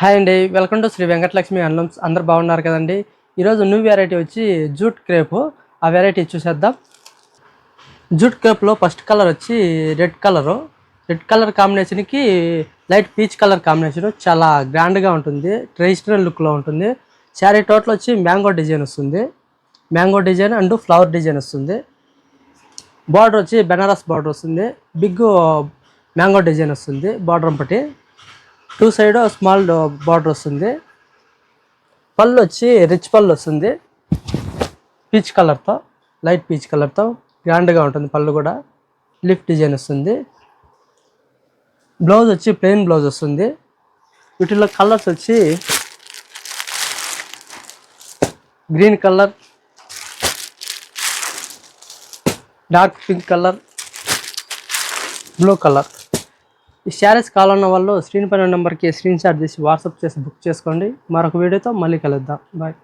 Hi అండి welcome to Shri Venkatalakshmi handlooms. అందరు బాగున్నారు కదండి? ఈరోజు న్యూ వెరైటీ వచ్చి జూట్ క్రేప్. ఆ వెరైటీ చూసేద్దాం. జూట్ క్రేప్లో ఫస్ట్ కలర్ వచ్చి రెడ్ కలరు. రెడ్ కలర్ కాంబినేషన్కి లైట్ పీచ్ కలర్ కాంబినేషన్ చాలా గ్రాండ్గా ఉంటుంది. ట్రెడిషనల్ లుక్లో ఉంటుంది. శారీ టోటల్ వచ్చి మ్యాంగో డిజైన్ వస్తుంది. Mango design and flower design వస్తుంది. బార్డర్ వచ్చి బెనారస్ బార్డర్ వస్తుంది. బిగ్ మ్యాంగో డిజైన్ వస్తుంది. బార్డర్ ఒకటి టూ సైడ్ స్మాల్ బార్డర్ వస్తుంది. పళ్ళు వచ్చి రిచ్ పళ్ళు వస్తుంది పీచ్ కలర్తో లైట్ పీచ్ కలర్తో గ్రాండ్గా ఉంటుంది పళ్ళు కూడా. లిఫ్ట్ డిజైన్ వస్తుంది. బ్లౌజ్ వచ్చి ప్లెయిన్ బ్లౌజ్ వస్తుంది. వీటిలో కలర్స్ వచ్చి green colour dark pink colour blue colour. ఈ శారీస్ కావాలన్న వాళ్ళు స్క్రీన్ పైన నెంబర్కి స్క్రీన్ షాట్ తీసి వాట్సాప్ చేసి బుక్ చేసుకోండి. మరొక వీడియోతో మళ్ళీ కలుద్దాం. బాయ్.